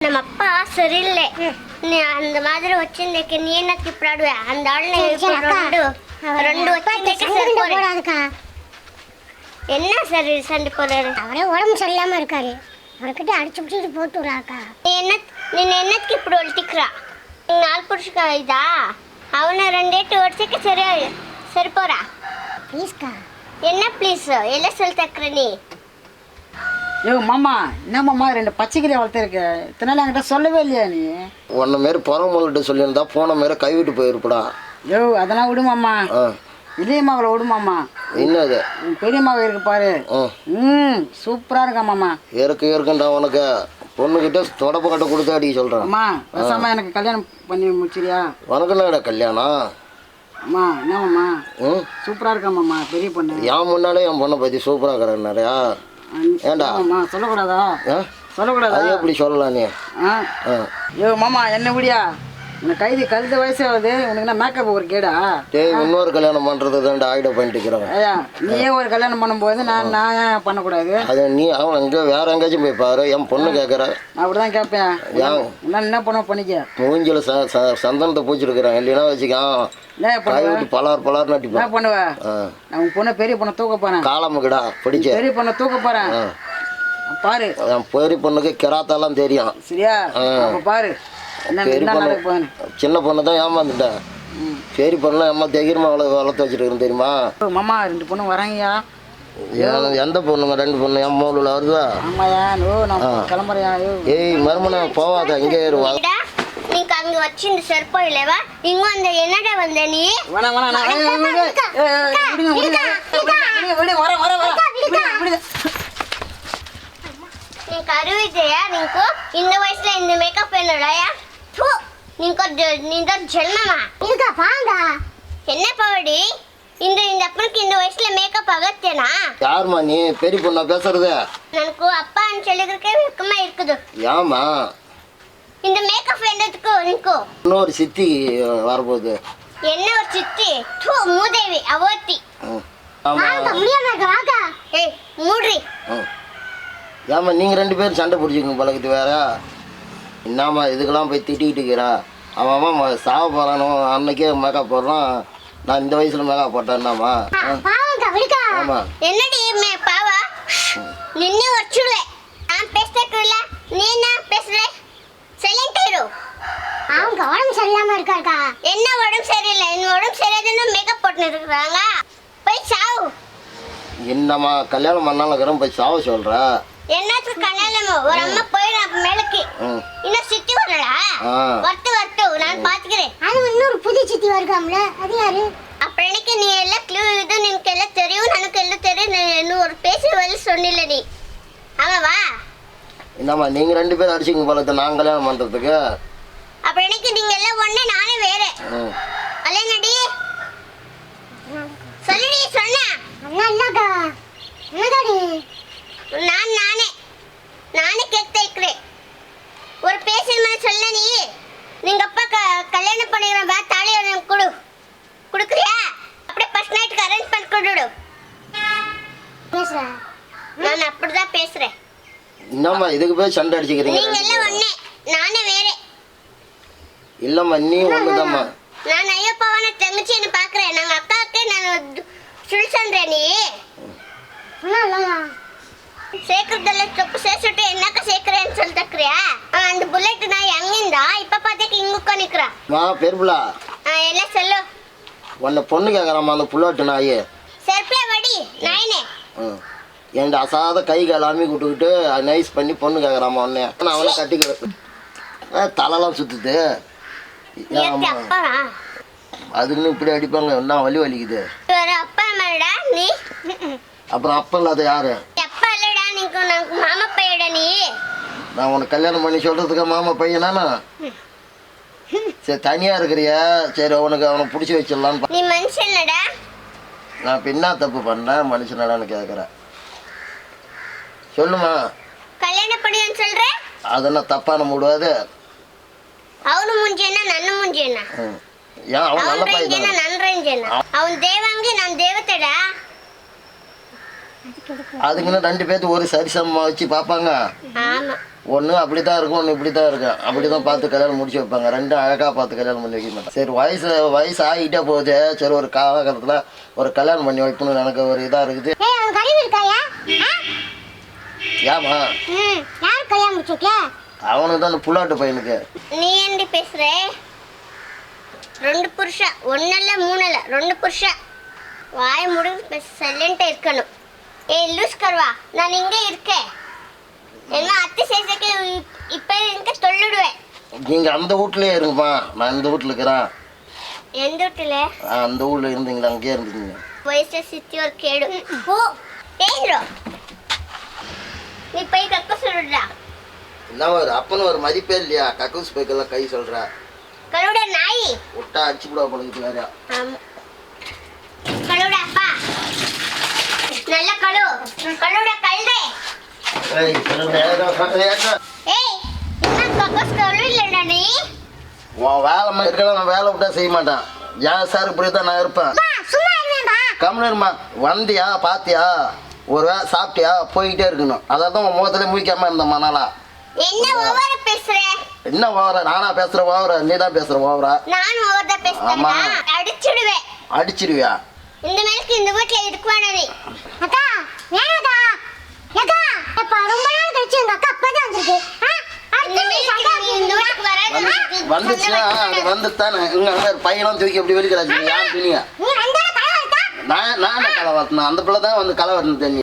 நம்ம ನಮ್ಮ ಅಪ್ಪ ಸರಿಯಿಲ್ಲ ಅಂದ ಮಾದರಿ వచ్చిందకి నేను నాకు ఇప్పుడు అడుగు అంద రెండు రెండు వచ్చిందకి என்ன சரி சண்டை போடுறாரு அவரே உடம்பு சரியில்லாம இருக்காரு. அவர்கிட்ட அடிச்சு பிடிச்சிட்டு போட்டுறாக்கா நீ என்ன நீ என்னத்துக்கு இப்படி ஒழுத்திக்கிறா நாலு புருஷக்கா இதா? அவனை ரெண்டு எட்டு வருஷத்துக்கு சரி சரி போறா ப்ளீஸ்க்கா என்ன ப்ளீஸ் எல்லாம் சொல்லி தக்குற நீ? யோ மாமா என்ன மாமா ரெண்டு பச்சைக்கிளி வளர்த்துருக்க? இத்தனை என்கிட்ட சொல்லவே இல்லையா நீ? உன்ன மாரி பிறமொழிட்டு சொல்லியிருந்தா போன மாரி கைவிட்டு போயிருப்படா. யோ அதெல்லாம் விடு மாமா. ஆ. இளைய மகளை விடு மாமா. என்னது உன் பெரிய மகள் இருக்கு பாரு. ம் ம் சூப்பரா இருக்கா மாமா. இருக்கு இருக்குண்டா உனக்கு. பொண்ணுக்கிட்ட தொடப்பு கட்ட கொடுத்து அடிக்க சொல்கிறேன் அம்மா பேசாம எனக்கு கல்யாணம் பண்ணி முடிச்சிரியா உனக்கு என்னடா கல்யாணம்? அம்மா என்ன மாமா? ம்? சூப்பரா இருக்கா மாமா பெரிய பொண்ணு? என் முன்னாலே என் பொண்ணை பற்றி சூப்பராக இருக்கிறேன் நிறையா. மாமா சொல்லக்கூடாதா? சொல்லக்கூடாதா? எப்படி சொல்லலாம் நீ. ஆ? ஆ. யோ மாமா என்ன விடியா இந்த கைதி கழுத வயசு ஆகுது. உனக்கு என்ன மேக்கப் ஒரு கேடா? டேய் இன்னொரு கல்யாணம் பண்ணுறது தான்டா ஆகிட பண்ணிட்டு இருக்கிறேன் ஐயா நீயே ஒரு கல்யாணம் பண்ணும்போது நான் நான் ஏன் பண்ணக்கூடாது? அது நீ அவன் எங்கே வேற எங்கேயாச்சும் போய் பாரு. என் பொண்ணு கேட்குற நான் அப்படிதான் கேட்பேன் ஏன்? என்ன என்ன பண்ண பண்ணிக்க. மூஞ்சில ச சந்தனத்தை பூச்சிருக்கிறேன். இல்லைன்னா வச்சுக்கான் என்ன பலார் பலார் என்ன நட்டிப்பான் பண்ணுவ? ஆ. நான் பொண்ணை பெரிய பொண்ணை தூக்க போறேன். காலமுக்குடா பிடிச்ச பெரிய பொண்ணை தூக்க போறேன். ஆ. பாரு. பெரிய பொண்ணுக்கு கிராத்தாலாம் தெரியும். சரியா? பாரு. என்ன சின்ன பொண்ணு தான் ஏமாந்துட்டேன் பெரிய பொண்ணு அம்மா தைரியமாக வளர்த்து வளர்த்து வச்சுருக்குறேன் தெரியுமா? மாமா ரெண்டு பொண்ணு வராங்கய்யா. எந்த பொண்ணுங்க? ரெண்டு பொண்ணு. என் மூணுல வருதா? ஏய் மருமனா போவாத. இங்கே இருவா நீங்க அங்க வச்சு இந்த செருப்பம் இங்க அந்த என்னடா வந்த நீ? வர வர வர. நீங்க இந்த வயசுல இந்த மேக்கப் என்னடாயா நீங்க நீங்க சொல்லமா இருக்கா பாங்க என்ன பவடி? இந்த இந்த அப்பனுக்கு இந்த வயசுல மேக்கப் அகத்தேனா யாருமா நீ? பெரிய பொண்ணா பேசுறது? எனக்கு அப்பான்னு சொல்லிக்கிறக்கே வெக்கமா இருக்குது. ஏமா இந்த மேக்கப் வேண்டதுக்கு உனக்கு? இன்னொரு சித்தி வரப்போகுது. என்ன ஒரு சித்தி? தூ மூதேவி அவர்த்தி வாங்க முடியாதாங்க வாங்க. ஏய் மூடி. ஏமா நீங்க ரெண்டு பேரும் சண்டை பிடிச்சிக்கங்க பழகுது வேற. என்னம்மா இதுக்கெல்லாம் போய் திட்டிக்கிட்டு இருக்கிறா? அவன் அவன் ம- சாவ போகிறானோ அன்னைக்கே மேக்கப் போடுறான். நான் இந்த வயசில் மேக்கப் போட்டேன்னாமா ஆமாம் என்னடி பாவா? நின்னு வச்சுடுவே நான் பேசுறதுக்குள்ள நீ என்ன பேசுற? சைலண்ட் இரு அவங்க உடம்பு சரியில்லாம இருக்காருக்கா என்ன உடம்பு சரியில்லை? என் உடம்பு சரியாதுன்னு மேக்கப் போட்டு இருக்கிறாங்க போய் சாவு. என்னம்மா கல்யாணம் பண்ணாலும் போய் சாவ சொல்கிற என்னத்துக்கு கல்யாணம்? ஒரு அம்மா போயிடும் மேலுக்கு இன்னும் சித்தி வரடா ஆ. வரட்டு வரட்டு நான் பாத்துக்கிறேன் அது இன்னொரு புது சித்தி வருகாம்ல? அது யாரு? அப்புறம் எனக்கு நீ எல்லாம் க்ளூ இது எனக்கு எல்லாம் தெரியும். எனக்கு எல்லாம் தெரியும். இன்னும் ஒரு பேசி வழி சொன்னில்ல நீ. ஆமாவா என்னம்மா நீங்கள் ரெண்டு பேரும் அடிச்சிங்க பழத்தை நான் கல்யாணம் எனக்கு நீங்க எல்லாம் ஒண்ணு நானே வேற. அல்லடி சொல்லுடி சொன்ன. அண்ணா என்னக்கா என்னக்காடி நான் நானே நானே கேட்க இருக்கிறேன் ஒரு பேசுமா சொல்ல நீ நீங்க அப்பா கல்யாணம் பண்ணிக்கிறேன் பா தாலி எனக்கு கொடு. கொடுக்குறியா? அப்படியே ஃபர்ஸ்ட் நைட்டுக்கு அரேஞ்ச் பண்ணி கொடு பேசுறேன். நான் அப்படிதான் பேசுறேன். என்னம்மா இதுக்கு போய் சண்டை அடிச்சுக்கிறீங்க? நீங்க எல்லாம் ஒண்ணே. நானே வேற. இல்லம்மா நீ ஒண்ணுதாம்மா. நான் ஐயப்பாவான தங்கச்சி என்ன பாக்குறேன் நாங்க அக்காவுக்கு நான் சுழி சொல்றேன் நீ. சேர்க்கறதெல்லாம் தப்பு சேர்த்துட்டு என்னக்கா சேர்க்கிறேன்னு சொல்லி தக்குறியா அந்த புல்லட் இருந்தா இப்ப பாத்தீங்க இங்க உட்காந்து நிக்கிறா? வா பெருப்புலா என்ன சொல்லு? உன்னை பொண்ணு கேக்குறாமா அந்த புள்ளாட்டு நாய். செல்ஃபில வடி? நாயினே. என் அசாத கை கால் கலாமி விட்டுக்கிட்டு நைஸ் பண்ணி பொண்ணு கேக்குறாமா உன்னை நான் அவனை கட்டிக்கிறேன். தலைலாம் சுத்துது. அதுக்குன்னு இப்படி அடிப்பாங்க என்ன வலி வலிக்குது? அப்பா மேடா நீ? அப்புறம் அப்பா இல்லாத யாரு? அப்பா இல்லடா நீ மாமா பையடா நீ? நான் உனக்கு கல்யாணம் பண்ணி சொல்றதுக்கு மாமா பையனானா சரி தனியா இருக்கிறியா? சரி உனக்கு அவனை பிடிச்சி வச்சிடலான்னு நீ மனுஷனடா நான் பின்னா தப்பு பண்ணேன் மனுஷனடான்னு கேட்குறேன் சொல்லுமா? கல்யாணம் பண்ணியான்னு சொல்கிறேன் அதெல்லாம் தப்பான முடியாது அவனு மூஞ்சி என்ன நன்னு மூஞ்சி என்ன? ஏன் அவன் நல்ல பையன் நன்றேன் அவன் தேவாங்கி நான் தேவத்தடா. அதுக்குன்னு ரெண்டு பேர்த்து ஒரு சரிசமமா வச்சு பாப்பாங்க ஆமாம் ஒன்று அப்படி தான் இருக்கும் ஒன்று இப்படி தான் இருக்கும். அப்படி தான் பார்த்து கல்யாணம் முடிச்சு வைப்பாங்க. ரெண்டும் அழகாக பார்த்து கல்யாணம் பண்ணி வைக்க மாட்டாங்க. சரி வயசு வயசு ஆகிட்டே போகுது. சரி ஒரு காலகட்டத்தில் ஒரு கல்யாணம் பண்ணி வைக்கணும்னு எனக்கு ஒரு இதாக இருக்குது? ஏமா அவனுக்கு தான் அந்த புள்ளாட்டு பையனுக்கு. நீ ஏண்டி பேசுற? ரெண்டு புருஷன் ஒன்னல்ல மூணல்ல. ரெண்டு புருஷன் வாய முடிவு சைலண்டா இருக்கணும். ஏய் லூஸ் கருவா நான் இங்க இருக்கேன். என்ன அத்தை சேர்த்துக்கு இப்போ எனக்கு சொல்லிடுவேன். நீங்க அந்த வீட்லயே இருங்கப்பா நான் இந்த வீட்ல இருக்கிறேன். எந்த வீட்டுல அந்த ஊர்ல இருந்தீங்க அங்கேயே இருந்தீங்க. வயசை சுத்தி ஒரு கேடு. ஓ பேசுறோம் நீ போய் கக்க சொல்றா என்ன ஒரு அப்பனு ஒரு மதிப்பே இல்லையா? கக்கூஸ் பைக்கெல்லாம் கை சொல்றா. கருட நாய். விட்டா அடிச்சு கூட போலங்கிட்டு வேற. கழுவுட அப்பா நல்ல கழு. கழுவுட கழுதே உன் வேலை மக்கள் நான் வேலை விட்டா செய்ய மாட்டான். ஏன் சார் இப்படி நான் இருப்பேன். கம்னர்மா வந்தியா பாத்தியா? ஒரு வேலை சாப்பிட்டியா? போய்கிட்டே இருக்கணும். அதான் உன் முகத்துல முடிக்காம இருந்தேன் மணாலா என்ன ஓவர நானா பேசுற ஓவர? நீ பேசுற ஓவரா? ஆமா. அடிச்சிடுவேன். அடிச்சிடுவியா? இந்த மேலுக்கு இந்த வீட்ல இருக்கவானே அக்கா ஏனடா ஏக்கா ரொம்ப நாள் கழிச்சு எங்க அக்கா அப்பதான் வந்திருக்கு. வந்துச்சுன்னா அது வந்து தானே இங்க அங்க பையனும் தூக்கி அப்படி வெளிக்கிறாச்சு யார் துணியா? நான் நான் களை வரணும் அந்த பிள்ளை தான் வந்து களை வரணும் தண்ணி